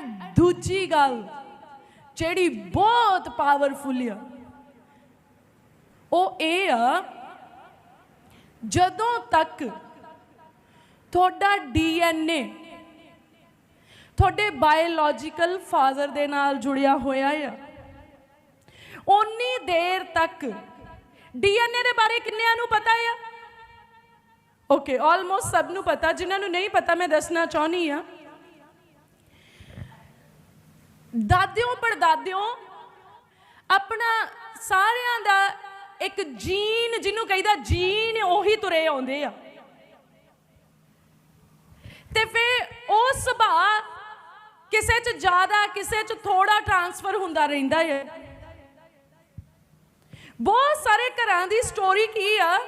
And ਦੂਜੀ ਗੱਲ, ਜਿਹੜੀ ਬਹੁਤ ਪਾਵਰਫੁਲ ਆ, ਉਹ ਇਹ ਆ, ਜਦੋਂ ਤੱਕ ਤੁਹਾਡਾ ਡੀਐਨਏ ਤੁਹਾਡੇ ਬਾਇਓਲੋਜੀਕਲ ਫਾਦਰ ਦੇ ਨਾਲ ਜੁੜਿਆ ਹੋਇਆ ਆ ਉਨੀ ਦੇਰ ਤੱਕ ਡੀਐਨਏ ਦੇ ਬਾਰੇ ਕਿੰਨਿਆਂ ਨੂੰ ਪਤਾ ਆ? ਓਕੇ ਆਲਮੋਸਟ ਸਭ ਨੂੰ ਪਤਾ, ਜਿਨ੍ਹਾਂ ਨੂੰ ਨਹੀਂ ਪਤਾ, ਮੈਂ ਦੱਸਣਾ ਚਾਹਨੀ ਆ ਦਾਦਿਓ ਪੜਦਾਦਿਓ, ਆਪਣਾ ਸਾਰਿਆਂ ਦਾ ਇੱਕ ਜੀਨ, ਜਿਹਨੂੰ ਕਹਿੰਦਾ ਜੀਨ, ਉਹੀ ਤੁਰੇ ਆਉਂਦੇ ਆ। ਤੇ ਫਿਰ ਉਹ ਸੁਭਾਅ ਕਿਸੇ 'ਚ ਜ਼ਿਆਦਾ, ਕਿਸੇ 'ਚ ਥੋੜਾ ਟਰਾਂਸਫਰ ਹੁੰਦਾ ਰਹਿੰਦਾ ਹੈ ਬਹੁਤ ਸਾਰੇ ਘਰਾਂ ਦੀ ਸਟੋਰੀ ਕੀ ਆ?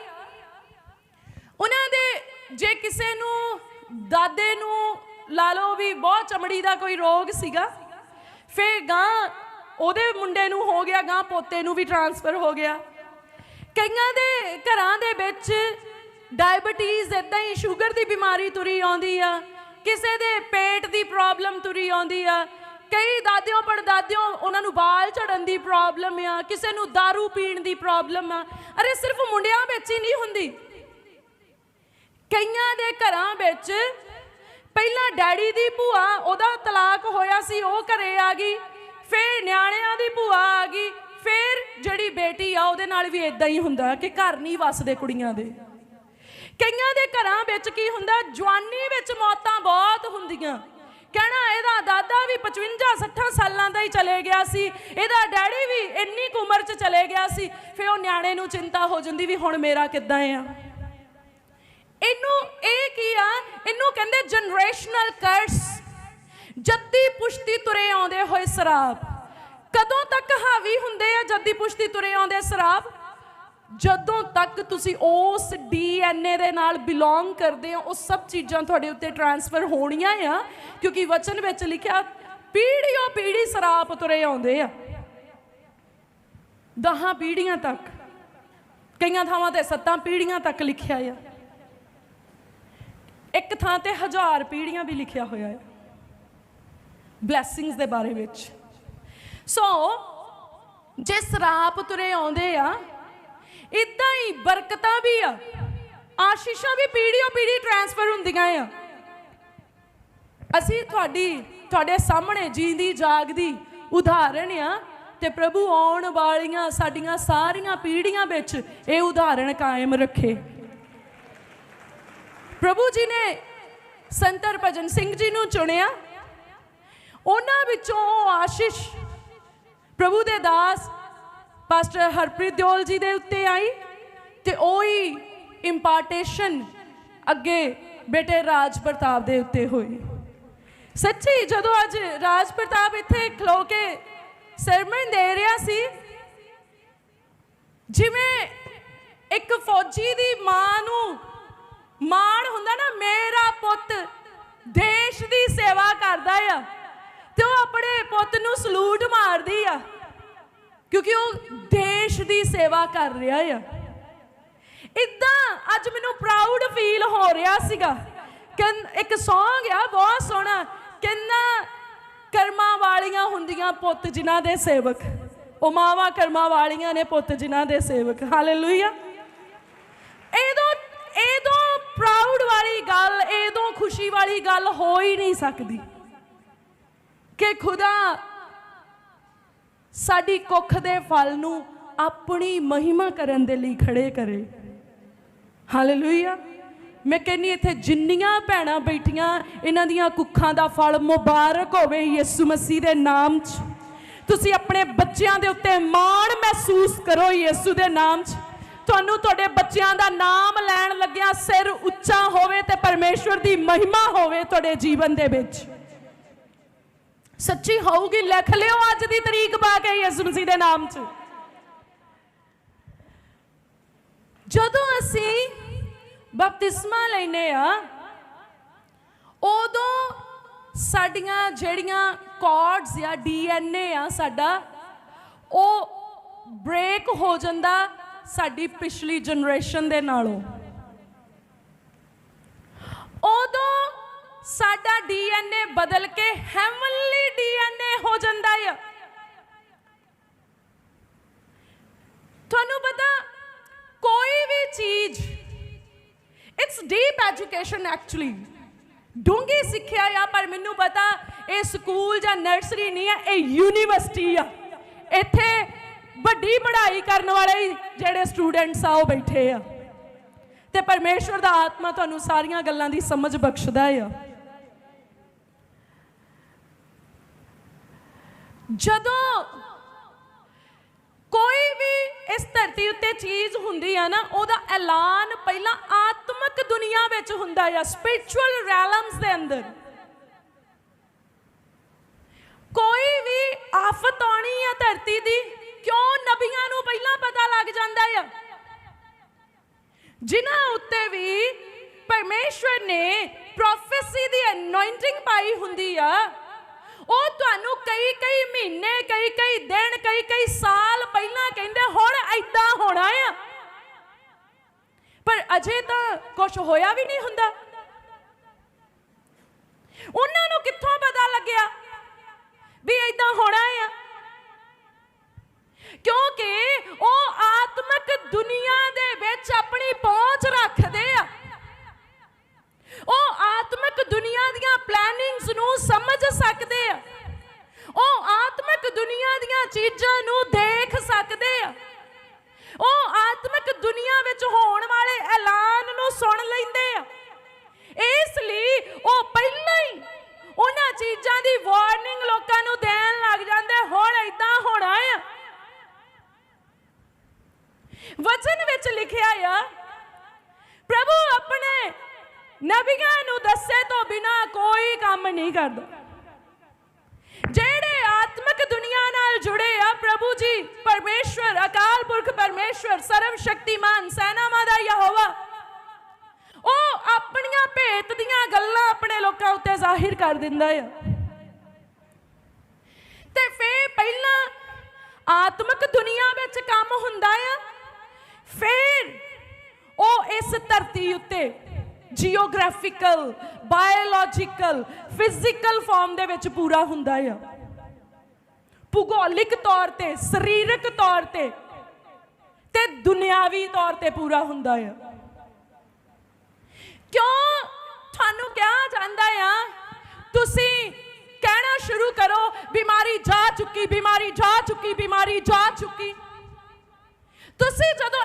ਉਹਨਾਂ ਦੇ ਜੇ ਕਿਸੇ ਨੂੰ, ਦਾਦੇ ਨੂੰ ਲਾ ਲਓ ਵੀ ਬਹੁਤ ਚਮੜੀ ਦਾ ਕੋਈ ਰੋਗ ਸੀਗਾ ਫੇ ਗਾਂ ਉਹਦੇ ਮੁੰਡੇ ਨੂੰ ਹੋ ਗਿਆ, ਗਾਂ ਪੋਤੇ ਨੂੰ ਵੀ ਟਰਾਂਸਫਰ ਹੋ ਗਿਆ। ਕਈਆਂ ਦੇ ਘਰਾਂ ਦੇ ਵਿੱਚ ਡਾਇਬਟੀਜ਼ ਇਦਾਂ ਹੀ ਸ਼ੂਗਰ ਦੀ ਬਿਮਾਰੀ ਤੁਰੀ ਆਉਂਦੀ ਆ, ਕਿਸੇ ਦੇ ਪੇਟ ਦੀ ਪ੍ਰੋਬਲਮ ਤੁਰੀ ਆਉਂਦੀ ਆ। ਕਈ ਦਾਦਿਓ ਪੜਦਾਦਿਓ ਉਹਨਾਂ ਨੂੰ ਬਾਲ ਝੜਨ ਦੀ ਪ੍ਰੋਬਲਮ ਆ, ਕਿਸੇ ਨੂੰ दारू ਪੀਣ ਦੀ ਪ੍ਰੋਬਲਮ ਆ। ਅਰੇ ਸਿਰਫ ਮੁੰਡਿਆਂ ਵਿੱਚ ਹੀ ਨਹੀਂ ਹੁੰਦੀ। ਕਈਆਂ ਦੇ ਘਰਾਂ ਵਿੱਚ ਪਹਿਲਾਂ ਡੈਡੀ ਦੀ ਭੂਆ, ਉਹਦਾ ਤਲਾਕ ਹੋਇਆ ਸੀ, ਉਹ ਘਰੇ ਆ ਗਈ। ਫਿਰ ਨਿਆਣਿਆਂ ਦੀ ਭੂਆ ਆ ਗਈ। ਫਿਰ ਜਿਹੜੀ ਬੇਟੀ ਆ, ਉਹਦੇ ਨਾਲ ਵੀ ਇਦਾਂ ਹੀ ਹੁੰਦਾ ਕਿ ਘਰ ਨਹੀਂ ਵਸਦੇ ਕੁੜੀਆਂ ਦੇ। ਕਈਆਂ ਦੇ ਘਰਾਂ ਵਿੱਚ ਕੀ ਹੁੰਦਾ, ਜਵਾਨੀ ਵਿੱਚ ਮੌਤਾਂ ਬਹੁਤ ਹੁੰਦੀਆਂ। ਕਹਿਣਾ, ਇਹਦਾ ਦਾਦਾ ਵੀ 55 60 ਸਾਲਾਂ ਦਾ ਹੀ ਚਲੇ ਗਿਆ ਸੀ। ਇਹਦਾ ਡੈਡੀ ਵੀ ਇੰਨੀ ਕੁ ਉਮਰ 'ਚ ਚਲੇ ਗਿਆ ਸੀ। ਫਿਰ ਉਹ ਨਿਆਣੇ ਨੂੰ ਚਿੰਤਾ ਹੋ ਜਾਂਦੀ ਵੀ ਹੁਣ ਮੇਰਾ ਕਿੱਦਾਂ ਆ? ਇਹਨੂੰ ਇਹ ਕੀ ਆ ਇਹਨੂੰ ਕਹਿੰਦੇ ਜਨਰੇਸ਼ਨਲ ਕਰਸ ਜੱਦੀ ਪੁਸ਼ਤੀ ਤੁਰੇ ਆਉਂਦੇ ਹੋਏ ਸਰਾਪ ਕਦੋਂ ਤੱਕ ਹਾਵੀ ਹੁੰਦੇ ਆ ਜੱਦੀ ਪੁਸ਼ਤੀ ਤੁਰੇ ਆਉਂਦੇ ਸਰਾਪ ਜਦੋਂ ਤੱਕ ਤੁਸੀਂ ਉਸ ਡੀਐਨਏ ਦੇ ਨਾਲ ਬਿਲੋਂਗ ਕਰਦੇ ਹੋ ਉਹ ਸਭ ਚੀਜ਼ਾਂ ਤੁਹਾਡੇ ਉੱਤੇ ਟਰਾਂਸਫਰ ਹੋਣੀਆਂ ਆ, ਕਿਉਂਕਿ ਵਚਨ ਵਿੱਚ ਲਿਖਿਆ ਪੀੜੀਓ ਪੀੜ੍ਹੀ ਸਰਾਪ ਤੁਰੇ ਆਉਂਦੇ ਆ। ਦਹਾਂ ਪੀੜੀਆਂ ਤੱਕ। ਕਈਆਂ ਥਾਵਾਂ ਤੇ ਸੱਤਾਂ ਪੀੜੀਆਂ ਤੱਕ ਲਿਖਿਆ ਆ। ਇੱਕ ਥਾਂ ਤੇ ਹਜ਼ਾਰ ਪੀੜ੍ਹੀਆਂ ਵੀ ਲਿਖਿਆ ਹੋਇਆ ਹੈ। ਬਲੇਸਿੰਗਸ ਦੇ ਬਾਰੇ ਵਿੱਚ। ਸੋ ਜੇ ਸਰਾਪ ਤੁਰੇ ਆਉਂਦੇ ਆ ਇਦਾਂ ਹੀ ਬਰਕਤਾਂ ਵੀ ਆ। ਆਸ਼ੀਸ਼ਾਂ ਵੀ ਪੀੜ੍ਹੀਓ ਪੀੜ੍ਹੀ ਟਰਾਂਸਫਰ ਹੁੰਦੀਆਂ ਆ। ਅਸੀਂ ਤੁਹਾਡੀ, ਤੁਹਾਡੇ ਸਾਹਮਣੇ ਜੀਂਦੀ ਜਾਗਦੀ ਉਦਾਹਰਣ ਆ ਤੇ ਪ੍ਰਭੂ ਆਉਣ ਵਾਲੀਆਂ ਸਾਡੀਆਂ ਸਾਰੀਆਂ ਪੀੜ੍ਹੀਆਂ ਵਿੱਚ ਇਹ ਉਦਾਹਰਣ ਕਾਇਮ ਰੱਖੇ। ਪ੍ਰਭੂ ਜੀ ਨੇ ਸੰਤ ਹਰਭਜਨ ਸਿੰਘ ਜੀ ਨੂੰ ਚੁਣਿਆ। ਉਹਨਾਂ ਵਿੱਚੋਂ ਉਹ ਆਸ਼ੀਸ਼ ਪ੍ਰਭੂ ਦੇ ਦਾਸ ਪਾਸਟਰ ਹਰਪ੍ਰੀਤ ਦਿਓਲ ਜੀ ਦੇ ਉੱਤੇ ਆਈ ਤੇ ਉਹੀ ਇੰਪਾਰਟੇਸ਼ਨ ਅੱਗੇ ਬੇਟੇ ਰਾਜ ਪ੍ਰਤਾਪ ਦੇ ਉੱਤੇ ਹੋਈ। ਸੱਚੀ ਜਦੋਂ ਅੱਜ ਰਾਜ ਪ੍ਰਤਾਪ ਇੱਥੇ ਖਲੋ ਕੇ ਸਰਮਨ ਦੇ ਰਿਹਾ ਸੀ, ਜਿਵੇਂ ਇੱਕ ਫੌਜੀ ਦੀ ਮਾਂ ਨੂੰ ਮਾਣ ਹੁੰਦਾ ਨਾ, ਮੇਰਾ ਪੁੱਤ ਦੇਸ਼ ਦੀ ਸੇਵਾ ਕਰਦਾ ਆ ਤੇ ਉਹ ਆਪਣੇ ਪੁੱਤ ਨੂੰ ਸਲੂਟ ਮਾਰਦੀ ਆ, ਕਿਉਂਕਿ ਉਹ ਦੇਸ਼ ਦੀ ਸੇਵਾ ਕਰ ਰਿਹਾ ਆ। ਇਦਾਂ ਅੱਜ ਮੈਨੂੰ ਪ੍ਰਾਊਡ ਫੀਲ ਹੋ ਰਿਹਾ ਸੀਗਾ। ਇੱਕ Song ਆ, ਬਹੁਤ ਸੋਹਣਾ ਕਿੰਨਾ ਕਰਮਾਂ ਵਾਲੀਆਂ ਹੁੰਦੀਆਂ ਪੁੱਤ ਜਿਨ੍ਹਾਂ ਦੇ ਸੇਵਕ। ਉਹ ਮਾਵਾਂ ਕਰਮਾਂ ਵਾਲੀਆਂ ਨੇ ਪੁੱਤ ਜਿਨ੍ਹਾਂ ਦੇ ਸੇਵਕ। ਹਾਲੇਲੂਇਆ ਇਹਦੋਂ ਇਹਦੋਂ ਪ੍ਰਾਊਡ ਵਾਲੀ ਗੱਲ ਇਹਦੋਂ ਖੁਸ਼ੀ ਵਾਲੀ ਗੱਲ ਹੋ ਹੀ ਨਹੀਂ ਸਕਦੀ ਕਿ ਖੁਦਾ ਸਾਡੀ ਕੁੱਖ ਦੇ ਫਲ ਨੂੰ ਆਪਣੀ ਮਹਿਮਾ ਕਰਨ ਦੇ ਲਈ ਖੜੇ ਕਰੇ। ਹਾਲੇਲੂਇਆ ਮੈਂ ਕਹਿੰਨੀ ਇੱਥੇ ਜਿੰਨੀਆਂ ਭੈਣਾਂ ਬੈਠੀਆਂ, ਇਹਨਾਂ ਦੀਆਂ ਕੁੱਖਾਂ ਦਾ ਫਲ ਮੁਬਾਰਕ ਹੋਵੇ ਯਿਸੂ ਮਸੀਹ ਦੇ ਨਾਮ 'ਚ। ਤੁਸੀਂ ਆਪਣੇ ਬੱਚਿਆਂ ਦੇ ਉੱਤੇ ਮਾਣ ਮਹਿਸੂਸ ਕਰੋ ਯਿਸੂ ਦੇ ਨਾਮ 'ਚ। ਤੁਹਾਨੂੰ ਤੁਹਾਡੇ ਬੱਚਿਆਂ ਦਾ ਨਾਮ ਲੈਣ ਲੱਗਿਆ ਸਿਰ ਉੱਚਾ ਹੋਵੇ ਤੇ ਪਰਮੇਸ਼ਵਰ ਦੀ ਮਹਿਮਾ ਹੋਵੇ ਤੁਹਾਡੇ ਜੀਵਨ ਦੇ ਵਿੱਚ। ਸੱਚੀ ਹੋਊਗੀ, ਲਿਖ ਲਿਓ ਅੱਜ ਦੀ ਤਰੀਕ ਪਾ ਕੇ ਯਿਸੂ ਮਸੀਹ ਦੇ ਨਾਮ 'ਚ। ਜਦੋਂ ਅਸੀਂ ਬਪਤਿਸਮਾ ਲੈਨੇ ਆ, ਉਦੋਂ ਸਾਡੀਆਂ ਜਿਹੜੀਆਂ ਕਾਰਡਸ ਜਾਂ ਡੀਐਨਏ ਆ ਸਾਡਾ, ਉਹ ਬ੍ਰੇਕ ਹੋ ਜਾਂਦਾ ਸਾਡੀ ਪਿਛਲੀ ਜਨਰੇਸ਼ਨ ਦੇ ਨਾਲੋਂ। ਉਦੋਂ ਸਾਡਾ ਡੀਐਨਏ ਬਦਲ ਕੇ ਹੈਵਨਲੀ ਡੀਐਨਏ ਹੋ ਜਾਂਦਾ ਹੈ ਤੁਹਾਨੂੰ ਪਤਾ, ਕੋਈ ਵੀ ਚੀਜ਼ ਇਟਸ ਡੀਪ ਐਜੂਕੇਸ਼ਨ ਐਕਚੁਅਲੀ ਡੂੰਗੀ ਸਿੱਖਿਆ ਆ, ਪਰ ਮੈਨੂੰ ਪਤਾ, ਇਹ ਸਕੂਲ ਜਾਂ ਨਰਸਰੀ ਨਹੀਂ ਆ, ਇਹ ਯੂਨੀਵਰਸਿਟੀ ਆ। ਇੱਥੇ ਵੱਡੀ ਪੜ੍ਹਾਈ ਕਰਨ ਵਾਲੇ ਜਿਹੜੇ ਸਟੂਡੈਂਟਸ ਆ, ਉਹ ਬੈਠੇ ਆ। ਤੇ ਪਰਮੇਸ਼ਵਰ ਦਾ ਆਤਮਾ ਤੁਹਾਨੂੰ ਸਾਰੀਆਂ ਗੱਲਾਂ ਦੀ ਸਮਝ ਬਖਸ਼ਦਾ ਆ। ਜਦੋਂ ਕੋਈ ਵੀ ਇਸ ਧਰਤੀ ਉੱਤੇ ਚੀਜ਼ ਹੁੰਦੀ ਆ ਨਾ, ਉਹਦਾ ਐਲਾਨ ਪਹਿਲਾਂ ਆਤਮਿਕ ਦੁਨੀਆ ਵਿੱਚ ਹੁੰਦਾ ਆ ਸਪਿਰਚੁਅਲ ਰੈਲਮਸ ਦੇ ਅੰਦਰ। ਕੋਈ ਵੀ ਆਫਤ ਆਉਣੀ ਆ ਧਰਤੀ ਦੀ ਕਿਉਂ ਨਬੀਆਂ ਨੂੰ ਪਹਿਲਾਂ ਪਤਾ ਲੱਗ ਜਾਂਦਾ ਆ? ਜਿਨ੍ਹਾਂ ਉੱਤੇ ਵੀ ਪਰਮੇਸ਼ਵਰ ਨੇ ਪ੍ਰੋਫੈਸੀ ਦੀ ਅਨੋਇੰਟਿੰਗ ਪਾਈ ਹੁੰਦੀ ਆ, ਉਹ ਤੁਹਾਨੂੰ ਕਈ ਕਈ ਮਹੀਨੇ, ਕਈ ਕਈ ਦਿਨ, ਕਈ ਕਈ ਸਾਲ ਪਹਿਲਾਂ ਕਹਿੰਦੇ ਹੁਣ ਐਦਾਂ ਹੋਣਾ ਆ। ਪਰ ਅਜੇ ਤਾਂ ਕੁਝ ਹੋਇਆ ਵੀ ਨਹੀਂ ਹੁੰਦਾ। ਉਹਨਾਂ ਨੂੰ ਕਿੱਥੋਂ ਪਤਾ ਲੱਗਿਆ ਵੀ ਐਦਾਂ ਹੋਣਾ ਆ? ਕਿਉਂਕਿ ਉਹ ਆਤਮਿਕ ਦੁਨੀਆ ਦੇ ਵਿੱਚ ਆਪਣੀ ਪਹੁੰਚ ਰੱਖਦੇ ਆ। ਉਹ ਆਤਮਿਕ ਦੁਨੀਆ ਦੀਆਂ ਪਲੈਨਿੰਗਸ ਨੂੰ ਸਮਝ ਸਕਦੇ ਆ। ਉਹ ਆਤਮਿਕ ਦੁਨੀਆ ਦੀਆਂ ਚੀਜ਼ਾਂ ਨੂੰ ਦੇਖ ਸਕਦੇ ਆ। ਉਹ ਆਤਮਿਕ ਦੁਨੀਆ ਵਿੱਚ ਹੋਣ ਵਾਲੇ ਐਲਾਨ ਨੂੰ ਸੁਣ ਲੈਂਦੇ ਆ। ਇਸ ਲਈ ਉਹ ਪਹਿਲਾਂ ਹੀ ਉਹਨਾਂ ਚੀਜ਼ਾਂ ਦੀ ਵਾਰਨਿੰਗ ਲੋਕਾਂ ਨੂੰ ਦੇਣ ਲੱਗ ਜਾਂਦੇ ਹੁਣ ਇਦਾਂ ਹੋਣਾ ਆ। ਵਚਨ ਵਿੱਚ ਲਿਖਿਆ ਆ, ਪ੍ਰਭੂ ਆਪਣੇ ਨਬੀਆਂ ਨੂੰ ਦੱਸੇ ਤੋਂ ਬਿਨਾ ਕੋਈ ਕੰਮ ਨਹੀਂ ਕਰਦਾ। ਜਿਹੜੇ ਆਤਮਿਕ ਦੁਨੀਆ ਨਾਲ ਜੁੜੇ ਆ, ਪ੍ਰਭੂ ਜੀ, ਪਰਮੇਸ਼ਵਰ, ਅਕਾਲ ਪੁਰਖ ਪਰਮੇਸ਼ਵਰ ਸਰਵ ਸ਼ਕਤੀਮਾਨ ਸੈਨਾਵਾਂ ਦਾ ਯਹੋਵਾ, ਉਹ ਆਪਣੀਆਂ ਭੇਤ ਦੀਆਂ ਗੱਲਾਂ ਆਪਣੇ ਲੋਕਾਂ ਉੱਤੇ ਜ਼ਾਹਿਰ ਕਰ ਦਿੰਦਾ ਆ। ਤੇ ਫੇਰ ਪਹਿਲਾਂ ਆਤਮਿਕ ਦੁਨੀਆ ਵਿੱਚ ਕੰਮ ਹੁੰਦਾ ਆ ਫਿਰ ਉਹ ਇਸ ਧਰਤੀ ਉੱਤੇ ਜੀਓਗ੍ਰਾਫਿਕਲ ਬਾਇਓਲੋਜੀਕਲ ਫਿਜ਼ੀਕਲ ਫਾਰਮ ਦੇ ਵਿੱਚ ਪੂਰਾ ਹੁੰਦਾ ਆ। ਭੂਗੋਲਿਕ ਤੌਰ ਤੇ, ਸਰੀਰਕ ਤੌਰ ਤੇ ਤੇ ਦੁਨਿਆਵੀ ਤੌਰ ਤੇ ਪੂਰਾ ਹੁੰਦਾ ਆ। ਕਿਉਂ ਤੁਹਾਨੂੰ ਕਿਹਾ ਜਾਂਦਾ ਆ? ਤੁਸੀਂ ਕਹਿਣਾ ਸ਼ੁਰੂ ਕਰੋ, ਬਿਮਾਰੀ ਜਾ ਚੁੱਕੀ, ਬਿਮਾਰੀ ਜਾ ਚੁੱਕੀ, ਬਿਮਾਰੀ ਜਾ ਚੁੱਕੀ। ਤੁਸੀਂ ਜਦੋਂ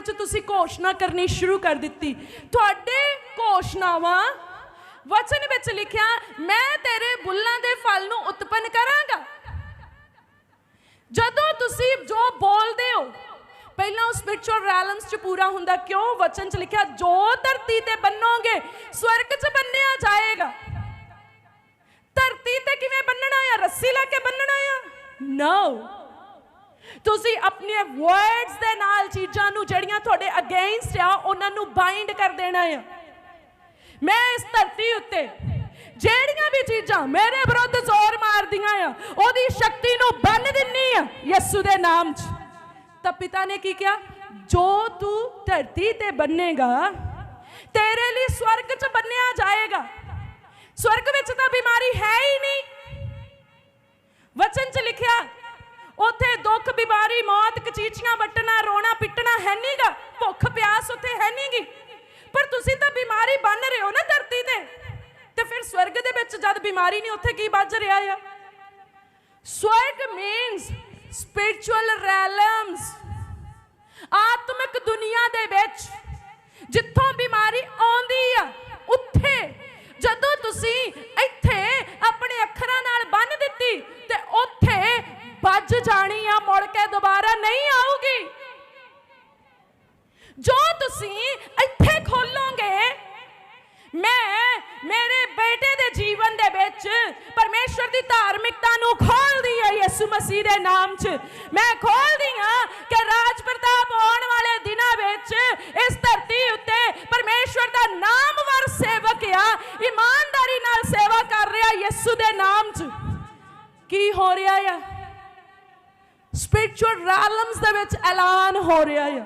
ਵਿੱਚ ਤੁਸੀਂ ਘੋਸ਼ਣਾ ਕਰਨੀ ਸ਼ੁਰੂ ਕਰ ਦਿੱਤੀ। ਤੁਹਾਡੇ ਘੋਸ਼ਣਾਵਾਂ ਵਚਨ ਵਿੱਚ ਲਿਖਿਆ, ਮੈਂ ਤੇਰੇ ਬੁੱਲਾਂ ਦੇ ਫਲ ਨੂੰ ਉਤਪੰਨ ਕਰਾਂਗਾ। ਜਦੋਂ ਤੁਸੀਂ ਜੋ ਬੋਲਦੇ ਹੋ, ਪਹਿਲਾਂ ਉਹ ਸਪਿਰਚੁਅਲ ਰੈਲਮਸ ਚ ਪੂਰਾ ਹੁੰਦਾ ਕਿਉਂ? ਵਚਨ ਚ ਲਿਖਿਆ, ਜੋ ਧਰਤੀ ਤੇ ਬੰਨੋਗੇ, ਸਵਰਗ ਚ ਬੰਨਿਆ ਜਾਏਗਾ। ਧਰਤੀ ਤੇ ਕਿਵੇਂ ਬੰਨਣਾ ਆ? ਰੱਸੀ ਲੈ ਕੇ ਬੰਨਣਾ ਆ? ਨੋ ਤੁਸੀਂ ਆਪਣੇ ਵਰਡਸ ਦੇ ਨਾਲ ਚੀਜ਼ਾਂ ਨੂੰ ਜਿਹੜੀਆਂ ਤੁਹਾਡੇ ਅਗੇਂਸਟ ਆ, ਉਹਨਾਂ ਨੂੰ ਬਾਈਂਡ ਕਰ ਦੇਣਾ ਆ। ਮੈਂ ਇਸ ਧਰਤੀ ਉੱਤੇ ਜਿਹੜੀਆਂ ਵੀ ਚੀਜ਼ਾਂ ਮੇਰੇ ਵਿਰੁੱਧ ਜ਼ੋਰ ਮਾਰਦੀਆਂ ਆ, ਉਹਦੀ ਸ਼ਕਤੀ ਨੂੰ ਬੰਨ ਦਿੰਨੀ ਆ, ਯਿਸੂ ਦੇ ਨਾਮ 'ਚ। ਤਾਂ ਪਿਤਾ ਨੇ ਕੀ ਕਿਹਾ? ਜੋ ਤੂੰ ਧਰਤੀ ਤੇ ਬੰਨੇਗਾ, ਤੇਰੇ ਲਈ ਸਵਰਗ 'ਚ ਬੰਨਿਆ ਜਾਏਗਾ। ਸਵਰਗ ਵਿੱਚ ਤਾਂ ਬਿਮਾਰੀ ਹੈ ਹੀ ਨਹੀਂ। ਵਚਨ 'ਚ ਲਿਖਿਆ ਉੱਥੇ ਦੁੱਖ, ਬਿਮਾਰੀ, ਮੌਤ, ਕਚੀਚੀਆਂ, ਵੱਟਣਾ, ਰੋਣਾ, ਪਿੱਟਣਾ ਹੈ ਨਹੀਂਗਾ ਭੁੱਖ, ਪਿਆਸ ਉੱਥੇ ਹੈ ਨਹੀਂਗੀ ਪਰ ਤੁਸੀਂ ਤਾਂ ਬਿਮਾਰੀ ਬੰਨ ਰਹੇ ਹੋ ਨਾ ਧਰਤੀ ਤੇ। ਤੇ ਫਿਰ ਸਵਰਗ ਦੇ ਵਿੱਚ ਜਦ ਬਿਮਾਰੀ ਨਹੀਂ, ਉੱਥੇ ਕੀ ਵੱਜ ਰਿਹਾ ਆ? ਸਵਰਗ ਮੀਨਸ ਸਪਿਰਚੁਅਲ ਰੈਲਮਸ ਆਤਮਿਕ ਦੁਨੀਆ ਦੇ ਵਿੱਚ ਜਿੱਥੋਂ ਬਿਮਾਰੀ ਆਉਂਦੀ ਆ, ਉੱਥੇ। ਜਦੋਂ ਤੁਸੀਂ ਇੱਥੇ ਆਪਣੇ ਅੱਖਰਾਂ ਨਾਲ ਬੰਨ ਦਿੱਤੀ ਤੇ ਉੱਥੇ ਵੱਜ ਜਾਣੀ ਆ, ਮੁੜ ਕੇ ਦੁਬਾਰਾ ਨਹੀਂ ਆਊਗੀ। ਜੋ ਤੁਸੀਂ ਇੱਥੇ ਖੋਲੋਗੇ, ਮੈਂ ਮੇਰੇ ਬੇਟੇ ਦੇ ਜੀਵਨ ਦੇ ਵਿੱਚ ਪਰਮੇਸ਼ਰ ਦੀ ਧਾਰਮਿਕਤਾ ਨੂੰ ਖੋਲਦੀ ਹੈ ਯਿਸੂ ਮਸੀਹ ਦੇ ਨਾਮ 'ਚ। ਮੈਂ ਖੋਲਦੀ ਹਾਂ ਕਿ ਰਾਜ ਪ੍ਰਤਾਪ ਆਉਣ ਵਾਲੇ ਦਿਨਾਂ ਵਿੱਚ ਇਸ ਧਰਤੀ ਉੱਤੇ ਪਰਮੇਸ਼ਰ ਦਾ ਨਾਮ ਵਰ ਸੇਵਕ ਆ, ਇਮਾਨਦਾਰੀ ਨਾਲ ਸੇਵਾ ਕਰ ਰਿਹਾ ਯਿਸੂ ਦੇ ਨਾਮ 'ਚ। ਕੀ ਹੋ ਰਿਹਾ ਆ? ਸਪਿਰਚੁਅਲ ਰੈਲਮਸ ਦੇ ਵਿੱਚ ਐਲਾਨ ਹੋ ਰਿਹਾ ਆ।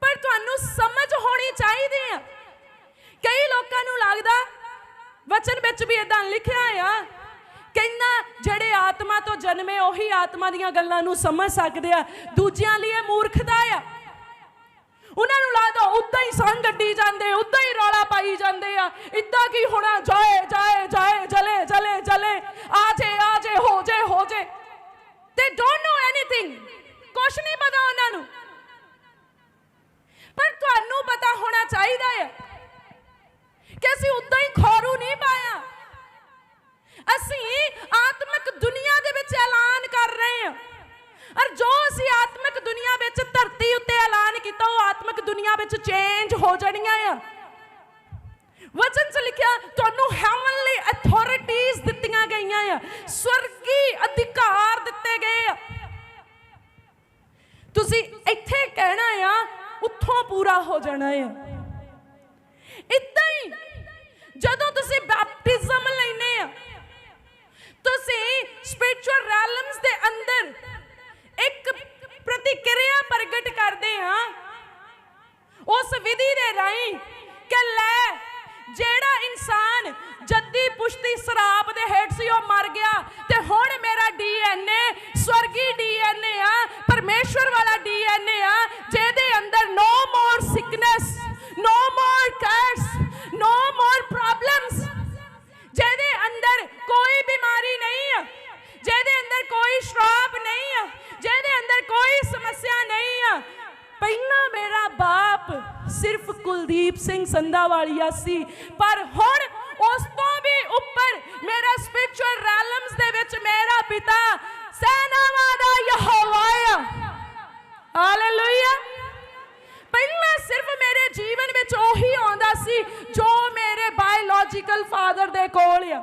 ਪਰ ਤੁਹਾਨੂੰ ਸਮਝ ਹੋਣੀ ਚਾਹੀਦੀ ਆ। ਕਈ ਲੋਕਾਂ ਨੂੰ ਲੱਗਦਾ, ਵਚਨ ਵਿੱਚ ਵੀ ਇਦਾਂ ਲਿਖਿਆ ਆ, ਕਹਿੰਦਾ ਜਿਹੜੇ ਆਤਮਾ ਤੋਂ ਜਨਮੇ ਉਹੀ ਆਤਮਾ ਦੀਆਂ ਗੱਲਾਂ ਨੂੰ ਸਮਝ ਸਕਦੇ ਆ। ਦੂਜਿਆਂ ਲਈ ਇਹ ਮੂਰਖਤਾ ਆ। ਉਹਨਾਂ ਨੂੰ ਲੱਗਦਾ ਉਦਾਂ ਹੀ ਸੰਗ ਗੱਡੀ ਜਾਂਦੇ, ਉਦਾਂ ਹੀ ਰੌਲਾ ਪਾਈ ਜਾਂਦੇ ਆ। ਇਦਾਂ ਕੀ ਹੋਣਾ? ਜਾਏ ਜਾਏ ਜਾਏ, ਜਲੇ ਜਲੇ ਜਲੇ। ਆ ਜੇ, ਹੋ ਜੇ ਹੋ ਜੇ। ਦੇ ਡੋਨਟ ਨੋ ਐਨੀਥਿੰਗ ਕੁਛ ਨਹੀਂ ਪਤਾ ਉਹਨਾਂ ਨੂੰ। ਪਰ ਤੁਹਾਨੂੰ ਪਤਾ ਹੋਣਾ ਚਾਹੀਦਾ ਹੈ ਕਿ ਅਸੀਂ ਉਦਾਂ ਹੀ ਖੌਰੂ ਨਹੀਂ ਪਾਇਆ। ਅਸੀਂ ਆਤਮਿਕ ਦੁਨੀਆ ਦੇ ਵਿੱਚ ਐਲਾਨ ਕਰ ਰਹੇ ਹਾਂ। ਔਰ ਜੋ ਅਸੀਂ ਆਤਮਿਕ ਦੁਨੀਆ ਵਿੱਚ ਧਰਤੀ ਉੱਤੇ ਐਲਾਨ ਕੀਤਾ, ਉਹ ਆਤਮਿਕ ਦੁਨੀਆ ਵਿੱਚ ਚੇਂਜ ਹੋ ਜਾਣੀਆਂ ਆ। ਵਚਨ 'ਚ ਲਿਖਿਆ, ਤੁਹਾਨੂੰ ਹੈਵਨਲੀ ਅਥਾਰਟੀਆਂ ਦਿੱਤੀਆਂ ਗਈਆਂ ਆ। ਸਵਰਗੀ ਅਧਿਕਾਰ ਦਿੱਤੇ ਗਏ ਆ ਤੁਸੀਂ ਇੱਥੇ ਕਹਿਣਾ ਆ, ਉੱਥੋਂ ਪੂਰਾ ਹੋ ਜਾਣਾ ਆ। ਇਦਾਂ ਹੀ ਜਦੋਂ ਤੁਸੀਂ ਬੈਪਟਿਜ਼ਮ ਲੈਨੇ ਆ, ਤੁਸੀਂ ਸਪਿਰਚੁਅਲ ਰੈਲਮਸ ਦੇ ਅੰਦਰ ਇੱਕ ਪ੍ਰਤੀਕਿਰਿਆ ਪ੍ਰਗਟ ਕਰਦੇ ਹਾਂ ਉਸ ਵਿਧੀ ਦੇ ਰਾਹੀਂ ਕਿ ਲੈ ਜਿਹੜਾ ਇਨਸਾਨ ਜੱਦੀ ਪੁਸ਼ਤੀ ਸਰਾਪ ਦੇ ਹੇਠ ਸੀ, ਉਹ ਮਰ ਗਿਆ ਤੇ ਹੁਣ ਮੇਰਾ ਡੀਐਨਏ ਸਵਰਗੀ ਡੀਐਨਏ ਆ, ਪਰਮੇਸ਼ਵਰ ਵਾਲਾ ਡੀਐਨਏ ਆ, ਜਿਹਦੇ ਅੰਦਰ no more sickness no more curse no more problems ਜਿਹਦੇ ਅੰਦਰ ਕੋਈ ਬਿਮਾਰੀ ਨਹੀਂ ਆ, ਜਿਹਦੇ ਅੰਦਰ ਕੋਈ ਸ਼ਰਾਪ ਨਹੀਂ ਆ, ਜਿਹਦੇ ਅੰਦਰ ਕੋਈ ਸਮੱਸਿਆ ਨਹੀਂ ਆ। ਪਹਿਲਾਂ ਮੇਰਾ ਬਾਪ ਸਿਰਫ ਕੁਲਦੀਪ ਸਿੰਘ ਸੰਧਾਵਾਲੀਆ ਸੀ ਬਾਇਓਲੋਜੀਕਲ ਫਾਦਰ ਦੇ ਕੋਲ ਆ।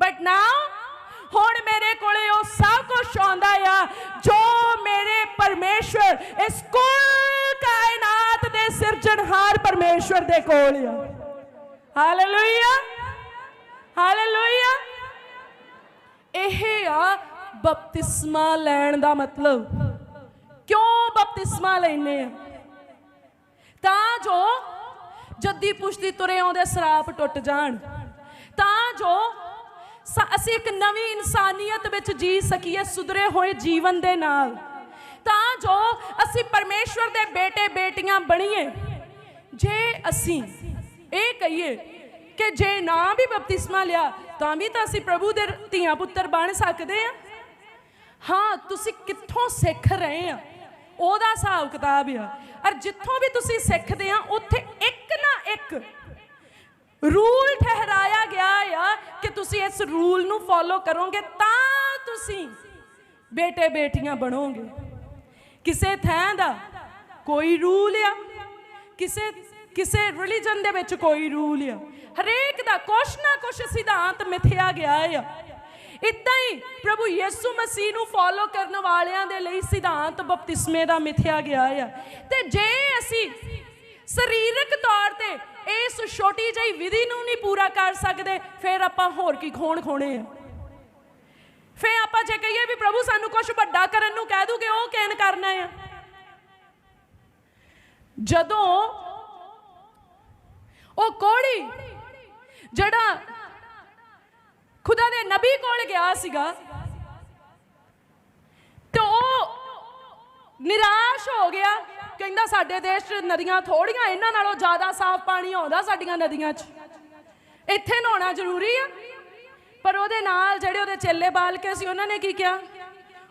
ਬਟ ਨਾਓ ਹੁਣ ਮੇਰੇ ਕੋਲੇ ਉਹ ਸਭ ਕੁਝ ਆਉਂਦਾ ਆ, ਜੋ ਮੇਰੇ ਪਰਮੇਸ਼ਵਰ, ਇਸ ਕੁੱਲ ਕਾਇਨਾਤ ਦੇ ਸਿਰਜਣਹਾਰ ਪਰਮੇਸ਼ਵਰ ਦੇ ਕੋਲ ਆ। ਹਾਲੇਲੂਇਆ ਹਾਲੇਲੂਇਆ ਇਹ ਆ ਬਪਤਿਸਮਾ ਲੈਣ ਦਾ ਮਤਲਬ। ਕਿਉਂ ਬਪਤਿਸਮਾ ਲੈਨੇ ਆ? ਤਾਂ ਜੋ ਜੱਦੀ ਪੁਸ਼ਤੀ ਤੁਰੇ ਆਉਂਦੇ, ਸਰਾਪ ਟੁੱਟ ਜਾਣ। ਤਾਂ ਜੋ ਅਸੀਂ ਇੱਕ ਨਵੀਂ ਇਨਸਾਨੀਅਤ ਵਿੱਚ ਜੀ ਸਕੀਏ, ਸੁਧਰੇ ਹੋਏ ਜੀਵਨ ਦੇ ਨਾਲ। ਤਾਂ ਜੋ ਅਸੀਂ ਪਰਮੇਸ਼ਵਰ ਦੇ ਬੇਟੇ ਬੇਟੀਆਂ ਬਣੀਏ। ਜੇ ਅਸੀਂ ਇਹ ਕਹੀਏ ਕਿ ਜੇ ਨਾ ਵੀ ਬਪਤਿਸਮਾ ਲਿਆ, ਤਾਂ ਵੀ ਤਾਂ ਅਸੀਂ ਪ੍ਰਭੂ ਦੇ ਧੀਆਂ ਪੁੱਤਰ ਬਣ ਸਕਦੇ ਆ ਹਾਂ, ਤੁਸੀਂ ਕਿੱਥੋਂ ਸਿੱਖ ਰਹੇ ਆ ਉਹਦਾ ਹਿਸਾਬ ਕਿਤਾਬ ਆ। ਔਰ ਜਿੱਥੋਂ ਵੀ ਤੁਸੀਂ ਸਿੱਖਦੇ ਆ, ਉੱਥੇ ਇੱਕ ਨਾ ਇੱਕ ਰੂਲ ਠਹਿਰਾਇਆ ਗਿਆ ਆ ਕਿ ਤੁਸੀਂ ਇਸ ਰੂਲ ਨੂੰ ਫੋਲੋ ਕਰੋਗੇ ਤਾਂ ਤੁਸੀਂ ਬੇਟੇ ਬੇਟੀਆਂ ਬਣੋਗੇ। ਕਿਸੇ ਥਾਂ ਦਾ ਕੋਈ ਰੂਲ ਆ, ਕਿਸੇ ਕਿਸੇ ਰਿਲੀਜਨ ਦੇ ਵਿੱਚ ਕੋਈ ਰੂਲ ਆ। ਹਰੇਕ ਦਾ ਕੁਛ ਨਾ ਕੁਛ ਸਿਧਾਂਤ ਮਿਥਿਆ ਗਿਆ ਆ। ਇਦਾਂ ਹੀ ਪ੍ਰਭੂ ਯਿਸੂ ਮਸੀਹ ਨੂੰ ਫੋਲੋ ਕਰਨ ਵਾਲਿਆਂ ਦੇ ਲਈ ਸਿਧਾਂਤ ਬਪਤਿਸਮੇ ਦਾ ਮਿਥਿਆ ਗਿਆ ਆ। ਤੇ ਜੇ ਅਸੀਂ ਸਰੀਰਕ ਤੌਰ ਤੇ ਇਸ ਛੋਟੀ ਜਿਹੀ ਵਿਧੀ ਨੂੰ ਨਹੀਂ ਪੂਰਾ ਕਰ ਸਕਦੇ, ਫਿਰ ਆਪਾਂ ਹੋਰ ਕੀ ਖੋਣ ਖੋਣੇ ਆ। ਫਿਰ ਆਪਾਂ ਜੇ ਕਹੀਏ ਵੀ ਪ੍ਰਭੂ ਸਾਨੂੰ ਕੁਝ ਵੱਡਾ ਕਰਨ ਨੂੰ ਕਹਿ ਦੂਗੇ ਉਹ ਕਹਿਣ ਕਰਨਾ ਆ। ਜਦੋਂ ਉਹ ਕੋੜੀ ਜਿਹੜਾ ਖੁਦਾ ਦੇ ਨਬੀ ਕੋਲ ਗਿਆ ਸੀਗਾ। ਤੇ ਉਹ ਨਿਰਾਸ਼ ਹੋ ਗਿਆ। ਕਹਿੰਦਾ ਸਾਡੇ ਦੇਸ਼ 'ਚ ਨਦੀਆਂ ਥੋੜੀਆਂ, ਇਹਨਾਂ ਨਾਲੋਂ ਜ਼ਿਆਦਾ ਸਾਫ਼ ਪਾਣੀ ਆਉਂਦਾ ਸਾਡੀਆਂ ਨਦੀਆਂ 'ਚ। ਇੱਥੇ ਨਹਾਉਣਾ ਜ਼ਰੂਰੀ ਆ। ਪਰ ਉਹਦੇ ਨਾਲ ਜਿਹੜੇ ਉਹਦੇ ਚੇਲੇ ਬਾਲ ਕੇ ਸੀ, ਉਹਨਾਂ ਨੇ ਕੀ ਕਿਹਾ?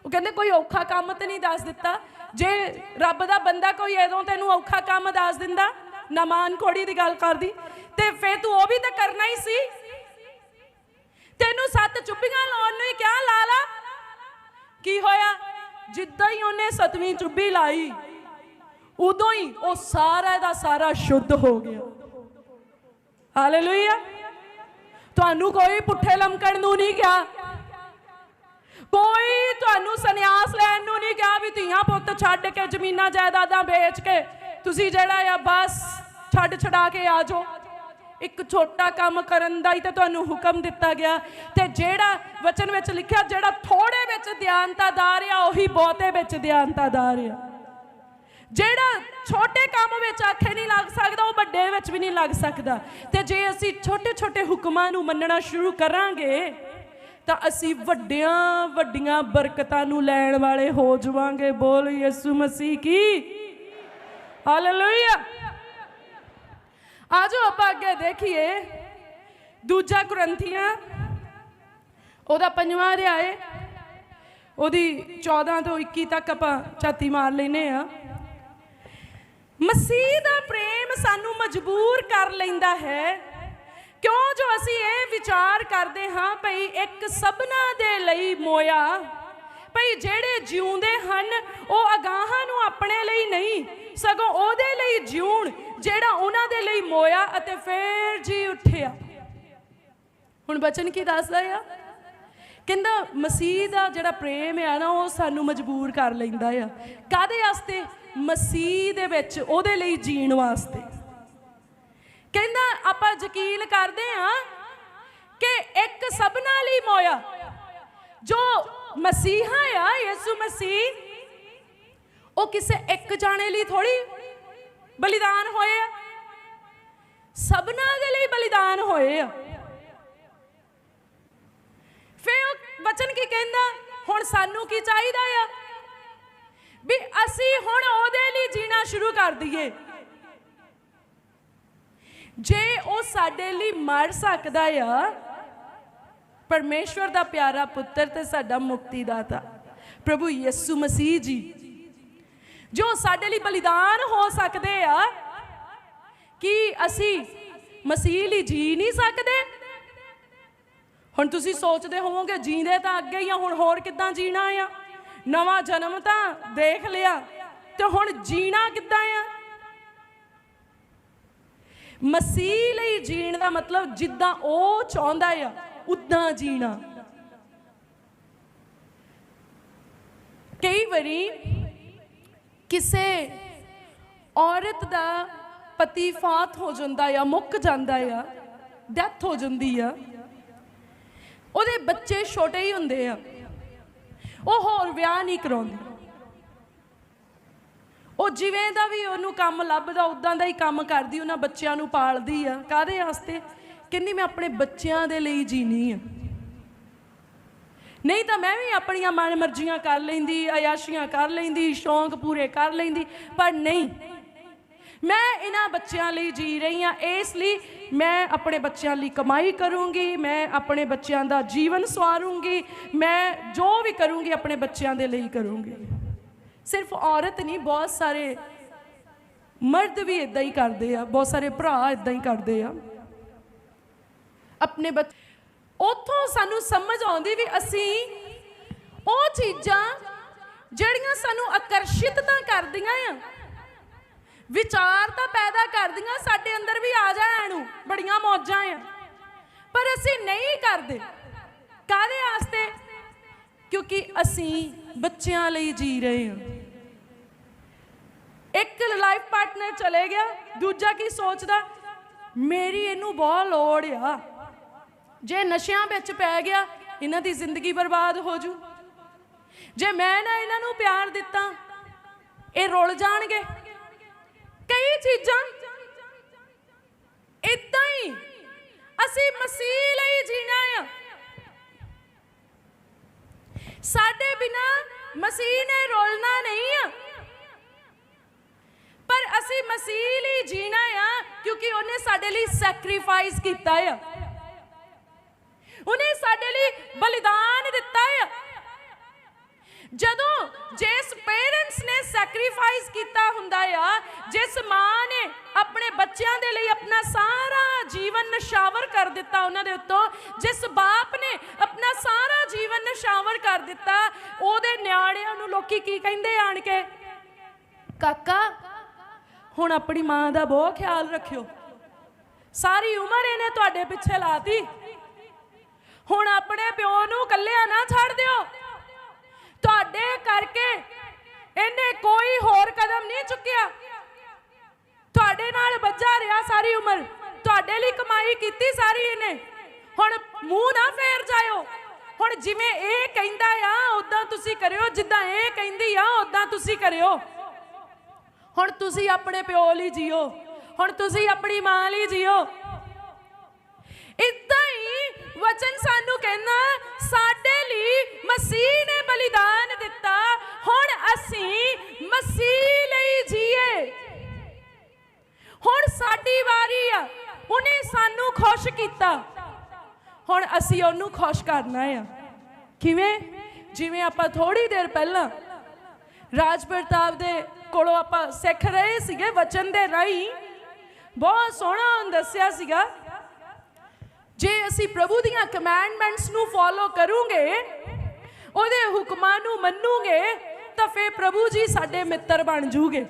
ਉਹ ਕਹਿੰਦੇ, ਕੋਈ ਔਖਾ ਕੰਮ ਤੇ ਨਹੀਂ ਦੱਸ ਦਿੱਤਾ। ਜੇ ਰੱਬ ਦਾ ਬੰਦਾ ਕੋਈ ਐਦੋਂ ਤੈਨੂੰ ਔਖਾ ਕੰਮ ਦੱਸ ਦਿੰਦਾ ਨਮਾਨ ਕੋੜੀ ਦੀ ਗੱਲ ਕਰਦੀ। ਤੇ ਫੇਰ ਤੂੰ ਉਹ ਵੀ ਤਾਂ ਕਰਨਾ ਹੀ ਸੀ। ਤੈਨੂੰ ਸੱਤ ਚੁੱਭੀਆਂ ਲਾਉਣ ਨੂੰ ਹੀ ਕਿਹਾ ਲਾ ਲਾ ਕੀ ਹੋਇਆ? ਜਿੱਦਾਂ ਹੀ ਉਹਨੇ ਸਤਵੀਂ ਚੁੱਭੀ ਲਾਈ, ਉਦੋਂ ਹੀ ਉਹ ਸਾਰਾ ਦਾ ਸਾਰਾ ਸ਼ੁੱਧ ਹੋ ਗਿਆ। ਹਾਲੇਲੂਇਆ ਤੁਹਾਨੂੰ ਕੋਈ ਪੁੱਠੇ ਲਮਕਣ ਨੂੰ ਨਹੀਂ ਕਿਹਾ। ਕੋਈ ਤੁਹਾਨੂੰ ਸੰਨਿਆਸ ਲੈਣ ਨੂੰ ਨਹੀਂ ਕਿਹਾ ਵੀ ਧੀਆਂ ਪੁੱਤ ਛੱਡ ਕੇ ਜ਼ਮੀਨਾਂ ਜਾਇਦਾਦਾਂ ਵੇਚ ਕੇ ਤੁਸੀਂ ਜਿਹੜਾ ਆ ਬਸ ਛੱਡ ਛਡਾ ਕੇ ਆ ਜਾਓ। ਇੱਕ ਛੋਟਾ ਕੰਮ ਕਰਨ ਦਾ ਹੀ ਤਾਂ ਤੁਹਾਨੂੰ ਹੁਕਮ ਦਿੱਤਾ ਗਿਆ। ਤੇ ਜਿਹੜਾ ਵਚਨ ਵਿੱਚ ਲਿਖਿਆ, ਜਿਹੜਾ ਥੋੜੇ ਵਿੱਚ ਧਿਆਨਤਾਦਾਰ ਆ ਉਹੀ ਬਹੁਤੇ ਵਿੱਚ ਧਿਆਨਤਾਦਾਰ ਆ ਜਿਹੜਾ ਛੋਟੇ ਕੰਮ ਵਿੱਚ ਆਖੇ ਨਹੀਂ ਲੱਗ ਸਕਦਾ, ਉਹ ਵੱਡੇ ਵਿੱਚ ਵੀ ਨਹੀਂ ਲੱਗ ਸਕਦਾ। ਤੇ ਜੇ ਅਸੀਂ ਛੋਟੇ ਛੋਟੇ ਹੁਕਮਾਂ ਨੂੰ ਮੰਨਣਾ ਸ਼ੁਰੂ ਕਰਾਂਗੇ, ਤਾਂ ਅਸੀਂ ਵੱਡਿਆਂ ਵੱਡੀਆਂ ਬਰਕਤਾਂ ਨੂੰ ਲੈਣ ਵਾਲੇ ਹੋ ਜਾਵਾਂਗੇ। ਬੋਲ ਯਿਸੂ ਮਸੀਹ ਕੀ? ਹਾਲੇਲੂਇਆ ਆਜੋ ਆਪਾਂ ਅੱਗੇ ਦੇਖੀਏ ਦੂਜਾ ਕੁਰੰਥੀਆਂ ਉਹਦਾ ਪੰਜਵਾਂ ਅਧਿਆਏ। ਉਹਦੀ 14 ਤੋਂ 21 ਤੱਕ ਆਪਾਂ ਛਾਤੀ ਮਾਰ ਲੈਨੇ ਆ। ਮਸੀਹ ਦਾ ਪ੍ਰੇਮ ਸਾਨੂੰ ਮਜਬੂਰ ਕਰ ਲੈਂਦਾ ਹੈ। ਕਿਉਂ ਜੋ ਅਸੀਂ ਇਹ ਵਿਚਾਰ ਕਰਦੇ ਹਾਂ, ਭਈ ਇੱਕ ਸਭਨਾ ਦੇ ਲਈ ਮੋਇਆ, ਭਈ ਜਿਹੜੇ ਜਿਉਂਦੇ ਹਨ, ਉਹ ਅਗਾਹਾਂ ਨੂੰ ਆਪਣੇ ਲਈ ਨਹੀਂ ਸਗੋਂ ਉਹਦੇ ਲਈ ਜਿਉਣ ਜਿਹੜਾ ਉਹਨਾਂ ਦੇ ਲਈ ਮੋਇਆ ਅਤੇ ਫੇਰ ਜੀ ਉੱਠਿਆ। ਹੁਣ ਬਚਨ ਕੀ ਦੱਸਦਾ ਆ? ਕਹਿੰਦਾ ਮਸੀਹ ਦਾ ਜਿਹੜਾ ਪ੍ਰੇਮ ਆ ਨਾ, ਉਹ ਸਾਨੂੰ ਮਜਬੂਰ ਕਰ ਲੈਂਦਾ ਆ। ਕਾਦੇ ਵਾਸਤੇ? ਮਸੀਹ ਦੇ ਵਿੱਚ ਉਹਦੇ ਲਈ ਜੀਣ ਵਾਸਤੇ। ਕਹਿੰਦਾ ਆਪਾਂ ਯਕੀਨ ਕਰਦੇ ਆ ਕਿ ਇੱਕ ਸਭਨਾ ਲਈ ਮੋਇਆ। ਜੋ ਮਸੀਹਾ ਆ, ਯਿਸੂ ਮਸੀਹ ਉਹ ਕਿਸੇ ਇੱਕ ਜਾਣੇ ਲਈ ਥੋੜੀ ਬਲੀਦਾਨ ਹੋਏ ਆ। ਸਭਨਾਂ ਦੇ ਲਈ ਬਲੀਦਾਨ ਹੋਏ ਆ। ਫਿਰ ਉਹ ਵਚਨ ਕੀ ਕਹਿੰਦਾ? ਹੁਣ ਸਾਨੂੰ ਕੀ ਚਾਹੀਦਾ ਆ? ਵੀ ਅਸੀਂ ਹੁਣ ਉਹਦੇ ਲਈ ਜੀਣਾ ਸ਼ੁਰੂ ਕਰ ਦਈਏ। ਜੇ ਉਹ ਸਾਡੇ ਲਈ ਮਰ ਸਕਦਾ ਆ, ਪਰਮੇਸ਼ਵਰ ਦਾ ਪਿਆਰਾ ਪੁੱਤਰ ਤੇ ਸਾਡਾ ਮੁਕਤੀਦਾਤਾ, ਪ੍ਰਭੂ ਯਿਸੂ ਮਸੀਹ ਜੀ। ਜੋ ਸਾਡੇ ਲਈ ਬਲੀਦਾਨ ਹੋ ਸਕਦੇ ਆ, ਕਿ ਅਸੀਂ ਮਸੀਹ ਲਈ ਜੀ ਨਹੀਂ ਸਕਦੇ? ਹੁਣ ਤੁਸੀਂ ਸੋਚਦੇ ਹੋਵੋਗੇ, ਜੀਂਦੇ ਤਾਂ ਅੱਗੇ ਹੀ ਆ, ਹੁਣ ਹੋਰ ਕਿੱਦਾਂ ਜੀਣਾ ਆ? ਨਵਾਂ ਜਨਮ ਤਾਂ ਦੇਖ ਲਿਆ, ਤੇ ਹੁਣ ਜੀਣਾ ਕਿੱਦਾਂ ਆ? ਮਸੀਹ ਲਈ ਜੀਣ ਦਾ ਮਤਲਬ ਜਿੱਦਾਂ ਉਹ ਚਾਹੁੰਦਾ ਆ, ਉਦਾਂ ਜੀਣਾ। ਕਈ ਵਾਰੀ ਕਿਸੇ ਔਰਤ ਦਾ ਪਤੀ ਫਾਤ ਹੋ ਜਾਂਦਾ ਆ, ਮੁੱਕ ਜਾਂਦਾ ਆ, ਡੈਥ ਹੋ ਜਾਂਦੀ ਆ, ਉਹਦੇ ਬੱਚੇ ਛੋਟੇ ਹੀ ਹੁੰਦੇ ਆ। ਉਹ ਹੋਰ ਵਿਆਹ ਨਹੀਂ ਕਰਾਉਂਦੀ। ਉਹ ਜਿਵੇਂ ਦਾ ਵੀ ਉਹਨੂੰ ਕੰਮ ਲੱਭਦਾ ਉਦਾਂ ਦਾ ਹੀ ਕੰਮ ਕਰਦੀ, ਉਹਨਾਂ ਬੱਚਿਆਂ ਨੂੰ ਪਾਲਦੀ ਆ। ਕਾਦੇ ਵਾਸਤੇ? ਕਹਿੰਦੀ ਮੈਂ ਆਪਣੇ ਬੱਚਿਆਂ ਦੇ ਲਈ ਜੀਣੀ ਆ। ਨਹੀਂ ਤਾਂ ਮੈਂ ਵੀ ਆਪਣੀਆਂ ਮਨ ਮਰਜ਼ੀਆਂ ਕਰ ਲੈਂਦੀ ਆਯਾਸ਼ੀਆਂ ਕਰ ਲੈਂਦੀ, ਸ਼ੌਂਕ ਪੂਰੇ ਕਰ ਲੈਂਦੀ, ਪਰ ਨਹੀਂ। ਮੈਂ ਇਹਨਾਂ ਬੱਚਿਆਂ ਲਈ ਜੀ ਰਹੀ ਹਾਂ, ਇਸ ਲਈ ਮੈਂ ਆਪਣੇ ਬੱਚਿਆਂ ਲਈ ਕਮਾਈ ਕਰੂੰਗੀ, ਮੈਂ ਆਪਣੇ ਬੱਚਿਆਂ ਦਾ ਜੀਵਨ ਸਵਾਰੂੰਗੀ, ਮੈਂ ਜੋ ਵੀ ਕਰੂੰਗੀ ਆਪਣੇ ਬੱਚਿਆਂ ਦੇ ਲਈ ਕਰੂੰਗੀ। ਸਿਰਫ ਔਰਤ ਨਹੀਂ, ਬਹੁਤ ਸਾਰੇ ਮਰਦ ਵੀ ਇਦਾਂ ਹੀ ਕਰਦੇ ਆ, ਬਹੁਤ ਸਾਰੇ ਭਰਾ ਇਦਾਂ ਹੀ ਕਰਦੇ ਆ। ਆਪਣੇ ਬੱਚ ਉੱਥੋਂ ਸਾਨੂੰ ਸਮਝ ਆਉਂਦੀ ਵੀ ਅਸੀਂ ਉਹ ਚੀਜ਼ਾਂ ਜਿਹੜੀਆਂ ਸਾਨੂੰ ਆਕਰਸ਼ਿਤ ਤਾਂ ਕਰਦੀਆਂ ਆ, ਵਿਚਾਰ ਤਾਂ ਪੈਦਾ ਕਰਦੀਆਂ, ਸਾਡੇ ਅੰਦਰ ਵੀ ਆ ਜਾਣ ਨੂੰ ਬੜੀਆਂ ਮੌਜਾਂ ਆ। ਪਰ ਅਸੀਂ ਨਹੀਂ ਕਰਦੇ। ਕਾਦੇ ਵਾਸਤੇ? ਕਿਉਂਕਿ ਅਸੀਂ ਬੱਚਿਆਂ ਲਈ ਜੀ ਰਹੇ ਹਾਂ। ਇੱਕ ਲਾਈਫ ਪਾਰਟਨਰ ਚਲੇ ਗਿਆ, ਦੂਜਾ ਕੀ ਸੋਚਦਾ? ਮੇਰੀ ਇਹਨੂੰ ਬਹੁਤ ਲੋੜ ਆ। ਜੇ ਨਸ਼ਿਆਂ ਵਿੱਚ ਪੈ ਗਿਆ, ਇਹਨਾਂ ਦੀ ਜ਼ਿੰਦਗੀ ਬਰਬਾਦ ਹੋ ਜੂ। ਜੇ ਮੈਂ ਨਾ ਇਹਨਾਂ ਨੂੰ ਪਿਆਰ ਦਿੱਤਾ, ਇਹ ਰੁੱਲ ਜਾਣਗੇ। ਕਈ ਚੀਜ਼ਾਂ ਇਦਾਂ ਹੀ ਅਸੀਂ ਮਸੀਹ ਲਈ ਜੀਣਾ ਆ। ਸਾਡੇ ਬਿਨਾ ਮਸੀਹ ਨੇ ਰੋਲਣਾ ਨਹੀਂ ਆ। ਪਰ ਅਸੀਂ ਮਸੀਹ ਲਈ ਜੀਣਾ ਆ, ਕਿਉਂਕਿ ਉਹਨੇ ਸਾਡੇ ਲਈ ਸੈਕਰੀਫਾਈਸ ਕੀਤਾ ਆ। ਉਹਨੇ ਸਾਡੇ ਲਈ ਬਲੀਦਾਨ ਦਿੱਤਾ ਆ। ਜਦੋਂ ਜਿਸ ਪੇਰੈਂਟਸ ਨੇ ਸੈਕਰੀਫਾਈਸ ਕੀਤਾ ਹੁੰਦਾ ਆ, ਜਿਸ ਮਾਂ ਨੇ ਆਪਣੇ ਬੱਚਿਆਂ ਦੇ ਲਈ ਆਪਣਾ ਸਾਰਾ ਜੀਵਨ ਨਸ਼ਾਵਰ ਕਰ ਦਿੱਤਾ ਉਹਨਾਂ ਦੇ ਉੱਤੋਂ, ਜਿਸ ਬਾਪ ਨੇ ਆਪਣਾ ਸਾਰਾ ਜੀਵਨ ਨਿਸ਼ਾਵਰ ਕਰ ਦਿੱਤਾ, ਉਹਦੇ ਨਿਆਣਿਆਂ ਨੂੰ ਲੋਕੀ ਕੀ ਕਹਿੰਦੇ ਆਣ ਕੇ ਕਾਕਾ, ਹੁਣ ਆਪਣੀ ਮਾਂ ਦਾ ਬਹੁਤ ਖਿਆਲ ਰੱਖਿਓ। ਸਾਰੀ ਉਮਰ ਇਹਨੇ ਤੁਹਾਡੇ ਪਿੱਛੇ ਲਾਤੀ। ਕੱਲਿਆ ਨਾ ਛੱਡ ਦਿਓ। ਤੁਹਾਡੇ ਕਰਕੇ ਇਹਨੇ ਕੋਈ ਹੋਰ ਕਦਮ ਨਹੀਂ ਚੁੱਕਿਆ। ਤੁਹਾਡੇ ਨਾਲ ਬੱਜਾ ਰਿਹਾ ਸਾਰੀ ਉਮਰ। ਤੁਹਾਡੇ ਲਈ ਕਮਾਈ ਕੀਤੀ ਸਾਰੀ ਇਹਨੇ। ਹੁਣ ਮੂੰਹ ਨਾ ਫੇਰ ਜਾਇਓ। ਹੁਣ ਜਿਵੇਂ ਇਹ ਕਹਿੰਦਾ ਆ ਉਦਾਂ ਤੁਸੀਂ ਕਰਿਓ। ਜਿੱਦਾਂ ਇਹ ਕਹਿੰਦੀ ਆ ਉਦਾਂ ਤੁਸੀਂ ਕਰਿਓ। ਹੁਣ ਤੁਸੀਂ ਆਪਣੇ ਪਿਓ ਲਈ ਜਿਓ। ਹੁਣ ਤੁਸੀਂ ਆਪਣੀ ਮਾਂ ਲਈ ਜਿਓ। ਵਚਨ ਸਾਨੂੰ ਕਹਿੰਦਾ, ਸਾਡੇ ਲਈ ਮਸੀਹ ਨੇ ਬਲੀਦਾਨ ਦਿੱਤਾ। ਹੁਣ ਅਸੀਂ ਮਸੀਹ ਲਈ ਜੀਏ। ਹੁਣ ਸਾਡੀ ਵਾਰੀ ਆ। ਉਹਨੇ ਸਾਨੂੰ ਖੁਸ਼ ਕੀਤਾ। ਹੁਣ ਅਸੀਂ ਉਹਨੂੰ ਖੁਸ਼ ਕਰਨਾ ਆ। ਕਿਵੇਂ? ਜਿਵੇਂ ਆਪਾਂ ਥੋੜੀ ਦੇਰ ਪਹਿਲਾਂ ਰਾਜ ਪ੍ਰਤਾਪ ਦੇ ਕੋਲੋਂ ਆਪਾਂ ਸਿੱਖ ਰਹੇ ਸੀਗੇ ਵਚਨ ਦੇ ਰਾਹੀਂ, ਬਹੁਤ ਸੋਹਣਾ ਉਹਨੇ ਦੱਸਿਆ ਸੀਗਾ। ਜੇ ਅਸੀਂ ਪ੍ਰਭੂ ਦੀਆਂ ਕਮੈਂਡਮੈਂਟਸ ਨੂੰ ਫੋਲੋ ਕਰੂਗੇ, ਉਹਦੇ ਹੁਕਮਾਂ ਨੂੰ ਮੰਨੂਗੇ, ਤਾਂ ਫੇਰ ਪ੍ਰਭੂ ਜੀ ਸਾਡੇ ਮਿੱਤਰ ਬਣ ਜੂਗੇ।